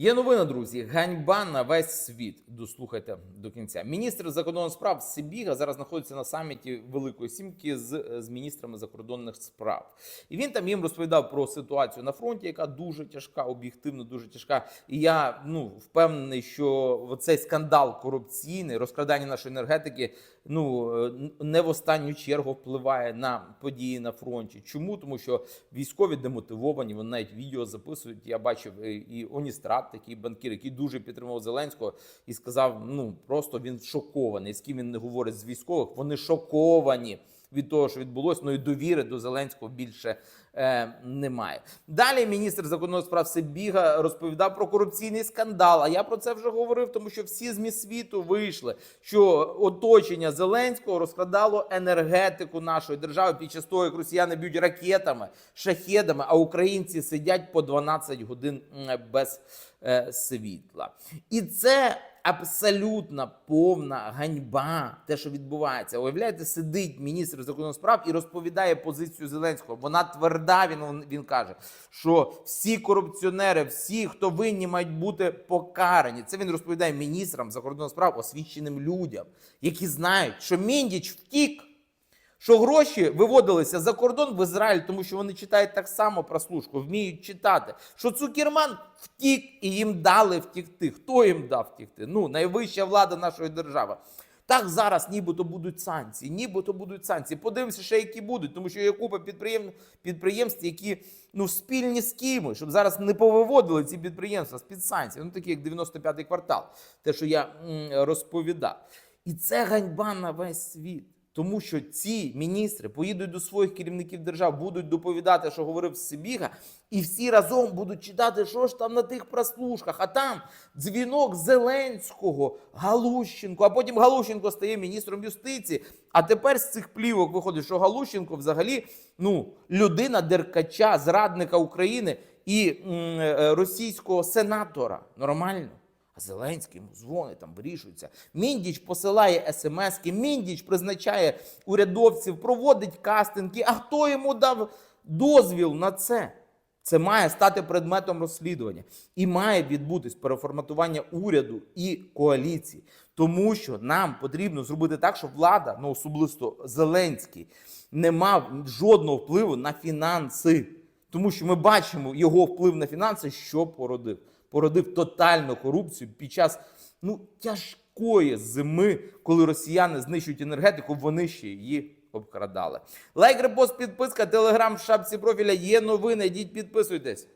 Є новина, друзі. Ганьба на весь світ. Дослухайте до кінця. Міністр закордонних справ Сибіга зараз знаходиться на саміті Великої Сімки з, з міністрами закордонних справ. І він там їм розповідав про ситуацію на фронті, яка дуже тяжка, об'єктивно дуже тяжка. І я ну впевнений, що цей скандал корупційний, розкрадання нашої енергетики, ну е, не в останню чергу впливає на події на фронті. Чому? Тому що військові демотивовані, вони навіть відео записують. Я бачив е, і Оністрат, такий банкір, який дуже підтримував Зеленського, і сказав: ну просто він шокований. З ким він не говорить з військових, вони шоковані. Від того, що відбулося, ну і довіри до Зеленського більше е, немає. Далі міністр закордонних справ Сибіга розповідав про корупційний скандал. А я про це вже говорив, тому що всі змі світу вийшли, що оточення Зеленського розкрадало енергетику нашої держави під час того, як росіяни б'ють ракетами, шахедами, а українці сидять по 12 годин без світла. І це абсолютно повна ганьба, те, що відбувається. Уявляєте, сидить міністр закордонних справ і розповідає позицію Зеленського. Вона тверда. Він він каже, що всі корупціонери, всі, хто винні, мають бути покарані. Це він розповідає міністрам закордонних справ, освіченим людям, які знають, що Міндіч втік. Що гроші виводилися за кордон в Ізраїль, тому що вони читають так само прослушку, вміють читати. Що Цукерман втік і їм дали втікти. Хто їм дав втікти? Ну, найвища влада нашої держави. Так зараз нібито будуть санкції, нібито будуть санкції. Подивимося, ще які будуть, тому що є купа підприєм... підприємств, які ну спільні з кимось, щоб зараз не повиводили ці підприємства з під санкцій. Ну такі як 95-й квартал, те, що я розповідав. І це ганьба на весь світ. Тому що ці міністри поїдуть до своїх керівників держав, будуть доповідати, що говорив Сибіга, і всі разом будуть читати, що ж там на тих прослушках. А там дзвінок Зеленського, Галущенко, а потім Галущенко стає міністром юстиції. А тепер з цих плівок виходить, що Галущенко взагалі ну, людина деркача, зрадника України і м, е, російського сенатора. Нормально. А Зеленський йому дзвонить, там вирішується. Міндіч посилає смски, Міндіч призначає урядовців, проводить кастинги. А хто йому дав дозвіл на це? Це має стати предметом розслідування і має відбутись переформатування уряду і коаліції, тому що нам потрібно зробити так, щоб влада, ну особисто Зеленський, не мав жодного впливу на фінанси, тому що ми бачимо його вплив на фінанси, що породив породив тотальну корупцію під час ну тяжкої зими, коли росіяни знищують енергетику, вони ще її обкрадали. Лайк, репост, підписка, телеграм в шапці профіля є новини. Йдіть підписуйтесь.